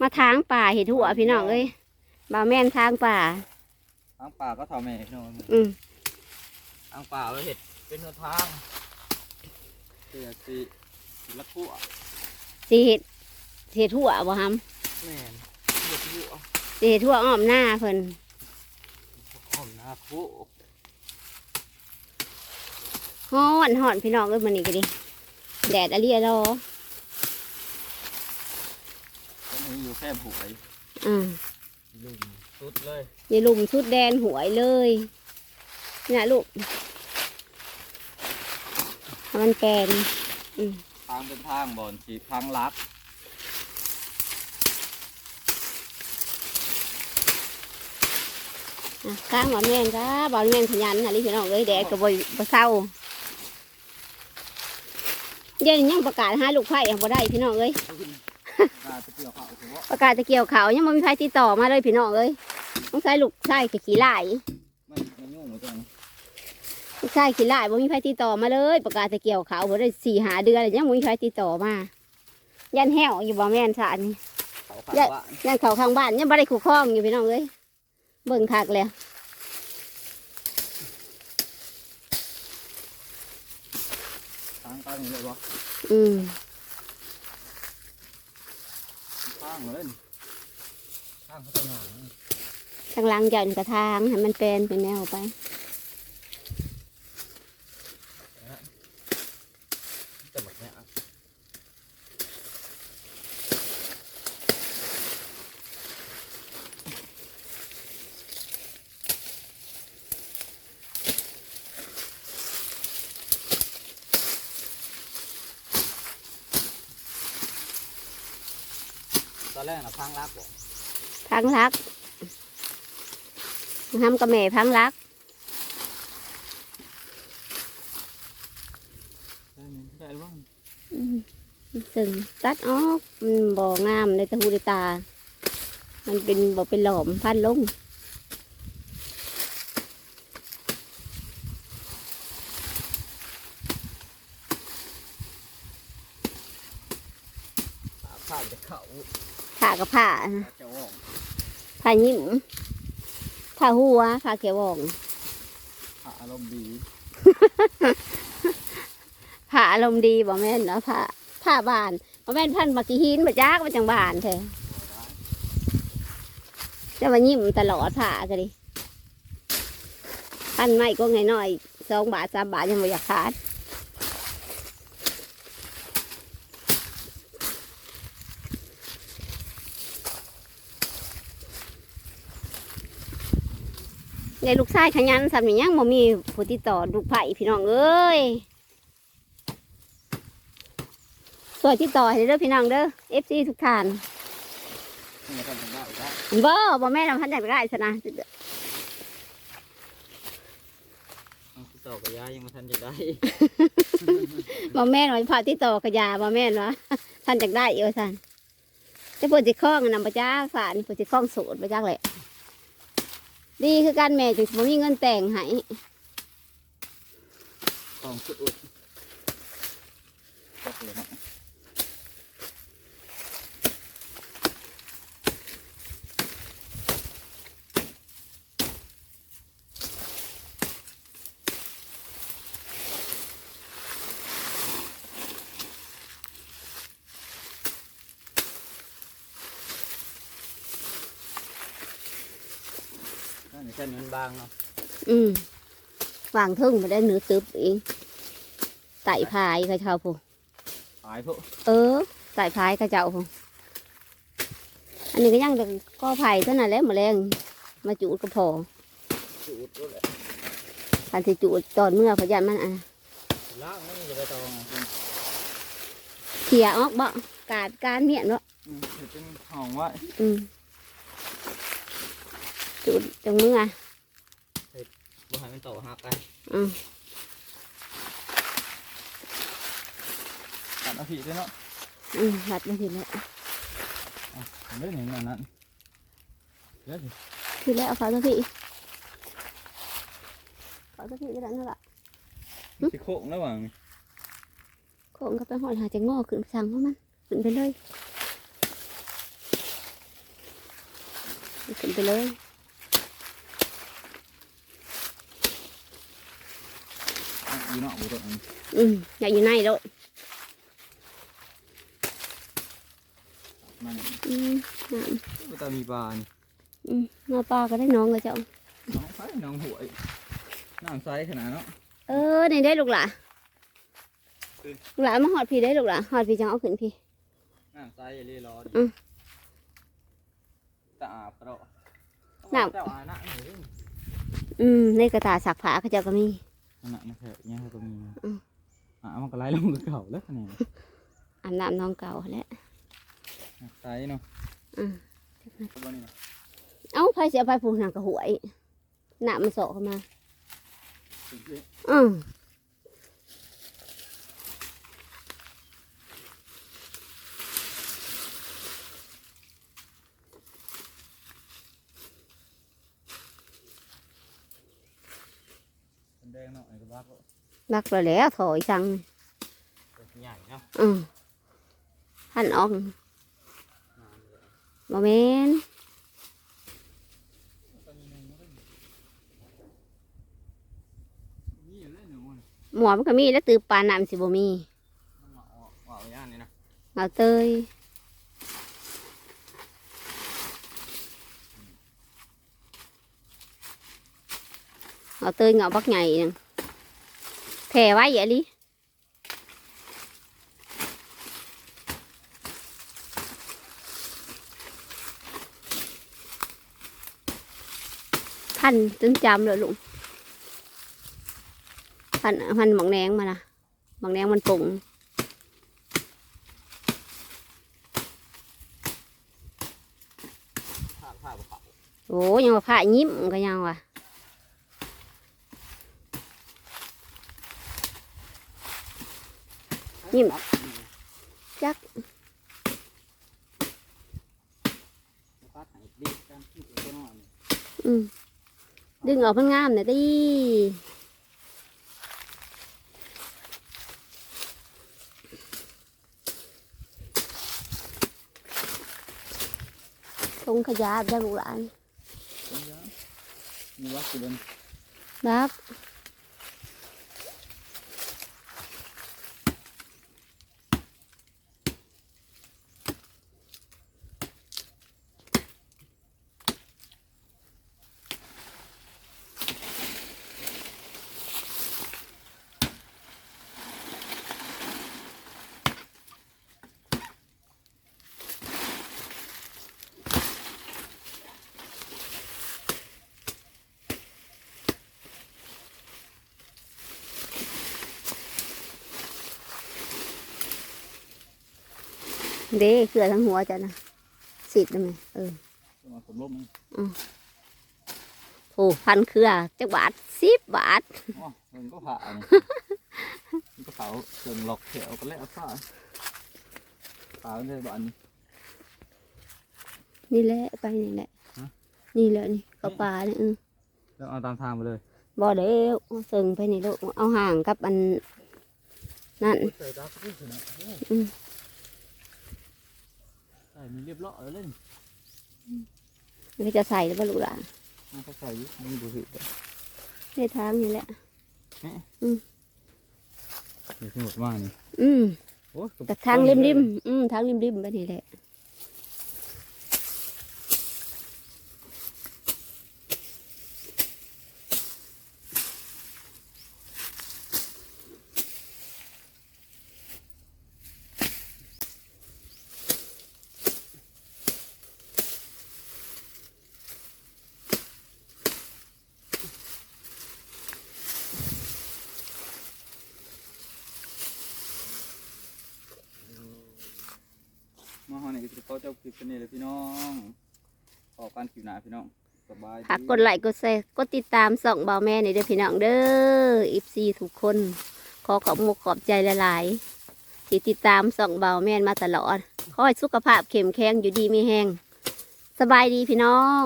มาทางป่าเห็ดหัวพี่น้องเอ้ยบ่าวแม่นทางป่า ทางป่าก็ทำให้พี่น้องอืมทางป่าเราเห็ดเป็นทางเสียสีละกั่วสิเห็ดสิเห็ดหัวบ่ฮัมแม่นเห็ดกั่วสิเห็ดหัวอ้อมหน้าเพิ่นอ้อมหน้าคู่ฮ้อนฮ้อนพี่น้องเอ้ยมื้อนี้ก็ดิแดดอะเลียรอ ตรงนี้ อยู่แค่หวยอ่าลุมสุดเลยอย่าลุมชุดแดนหวยเลยนี่นะลูกให้มันแกนทางเป็นทางบอนสีทางลักอะข้างบ่าวแม่นจ้าบ่าวแม่นขยันอะลิพี่น้องเอ้ยแดดก็บ่บ่เศร้าเดี๋ยวนี้ยังประกาศหาลูกไผ่บ่ได้พี่น้องเอ้ย น่าจะเกี่ยวข้าวถือว่าประกาศตะเกียวเขาวยังไม่มีใครติดต่อมาเลยพี่น้องเอ้ยต้องใช้ลูกชายกับขี้ไล่ไม่ไม่ยุ่งเหมือนกันลูกชายขี้ไล่บ่มีใครติดต่อมาเลย ประกาศตะเกียวเขาวบ่ได้สี่หาเดือนแล้วยังบ่มีใครติดต่อมายันแห้วอยู่บ่แม่นสานี่เขาขาดได้ว่ายันเขาข้างบ้านยังบ่ได้ขู่คล้องอยู่พี่น้องเอ้ยเบิ่งคักแล้วทางตั้งเลยวะอืม ทางเลยทางเขาจะหนาทางหลังยันกระทางให้มันเป็นเป็นแนวไป แต่แบบเนี้ย ต อนแรกนะพังรักบอกพังรักทำกับแม่พังรักได้ไหมได้บ้างอืมซึ่งตัดออกมันบ่งามในตะหูในตา มันเป็นบ่เป็นหลอมพันลงขาข้าวจะเข่า ผ่ากับผ่าจะว่องผ่ายิ้มผ่าหัวผ่าเขียววองขาอารมณ์ดีผ่าอารมณ์ดีบ่แม่นเนาะผ่าผ่าบานบ่แม่นพันมากี่หินมาจากมาจังบานแท้จะมายิ้มตลอดผ่าก็ดิพันไม่ก็ไงน้อยสองบาทสามบาทยังไม่อยากขาด ในลูกชายขยันสำนียังบ่มีผู้ติดต่อลูกไผ่พี่น้องเอ้ยสวยติดต่อให้เด้อพี่น้องเด้อ FC ทุกท่านนี่ทำได้อีกแล้วบ่บ่แม่นำพันอยากได้ซะนะติดต่อกับยายยังไม่ทันจะได้บ่แม่นว่าพาติดต่อกับยาบ่แม่นวะท่านอยากได้อยู่ท่านแต่เพิ่นสิคล้องนำบ่จ้าฝานี่เพิ่นสิคล้องโสดบ่จักแหละ ดีคือการแม่จึงบ่มีเงินแต่งให้ของสุดอุดก็เลยนะ นั่นแค่นี้มันบางเนาะอืมวางเทึ่งบ่ได้เนื้อตึบเองไต่พายเขาเจ้าผู้ตายพวกเออไต่พายเขาเจ้าผู้อันนี้ก็ยังแต่ก็ไผ่เท่านั้นแหละแมลงมาจูดก็พอสุดอุดเลยคันสิจูดตอนเมื่อพยันมันอะล้างนี่จะไปตองเป็นเขี่ยออกบ่กาดการเมียนบ่อืมเดี๋ยวเป็นห้องไว่าอืม จูดจังเมื่อบ่ให้มันโตหักไปอืมตัดเอาผีด้วยเนาะอืมหัดมาทีแล้วเล่นอย่างนั้นนั่นเดี๋ยวสิทีแล้วเอาเขาสักทีเขาสักทีก็ได้นั่นแหละมันสิโค้งแล้วว่างนี่โคงก็ไปหอดหาจะงอขึ้นไปสั่งเพราะมันขึ้นไปเลยขึ้นไปเลย อยู่เนาะบุตรอันอืมอย่าอยู่ในแล้วมันอืมน้บุตรมีปลานี่ำอืมน้าปลาก็ได้น้องเลยเจ้าน้องไฟน้องหวยน้ำใสขนาดเนาะเออนี่ได้ลูกหล่ะขึ้นลูกหล่ะมาหอดพี่ได้ลูกหล่ะหอดพี่จังเอาขึ้นพี่ น้ำใสอย่าเรียรอดิอืมตาอาบกระโดดน้ำ เจ้าอาหน้าหนูดิอืมในกระตาสักผ้าเขาเจ้าก็มี นั่นน่ะนะเถอะเนี่ยเขาก็มีอืม อะมันก็ไล่ลงกับเก่าแล้วคะแนนอันน้นน้องเก่าแหล้วน้ำใสเนาะอืมบ่นี่นะเอ้าไผเสียไปผูกหนังกระหวยหน้ำมันโสเข้ามา ถึงที่อืมนแดงเนาะไอ้ก ระบักก็รักเราแล้วถอยจังใหญ่เนาะอืมหันออกน้ำเลยบ่แมนก็มีหนึ่งแล้วก็มีอยู่เลยหนูน่ะหมอมันก็มีแล้วตือปลาน้ำสิบ่มีมันเหมาะเหมาะย่านนี่นะเอาเตยเอาเตยเงาบักใหญ่นึง แผ่ไว้อย่าลิพันจนจำเลยลุงพันพันหมังแดงมานะหมังแดงมันปุ่งผ้าผ้าเขาโอ้ยังว่าพระยิ้มก็ยังว่ะ ยิ้มจักผ้าไหนดีกันที่ตัวน้อยนี่อืมดึงออกมันงามเนี่อยดิทงขยะได้บุหลานเป็นยังมีวัคซีนรัก เด้เกลือทั้งหัวจ้ะนะสิทธิ์ได้ไหมเออมาผมลบมันโอ้พันเครือจักบาทสิบบาทอ๋อมันก็ผ่านี่มันก็เผาเชิงหลอกแถวกันแล้วผ้าผ่าไม่ได้บ้านนี้นี่แหละไปนี่แหละฮะนี่แหละนี่กระปลาเนี่ยเออแล้วเอาตามทางไปเลยบ่เด้วเสิงไปนี่ลูกเอาห่างกับอันนั่นใส่ตาขึ้นนะอืมใส่มีเรียบร้อยแล้วเล่นมันก็จะใส่แล้วบ่ลูกหลานมันก็ใส่มีบุหรี่ด้วยในทางนี่แหละเดี๋ยวขึ้นหมดว่านี่อืมโอ้แต่ทางริมริมๆอืมทางริมริมๆไปนี่แหละ มาหอนี่ก็เขาเจ้าคลิปกันนี่เลยพี่น้องขอการคลิปหนาพี่น้องสบายดีฝากกดไลค์กดแชร์กดติดตามส่องเบาแม่ในเด้อพี่น้องเด้ออีฟซีทุกคน ขอขอบมุกขอบใจหลายๆที่ติดตามส่องเบาแม่มาตลอดขอให้สุขภาพเข้มแข็งอยู่ดีมีแห้งสบายดีพี่น้อง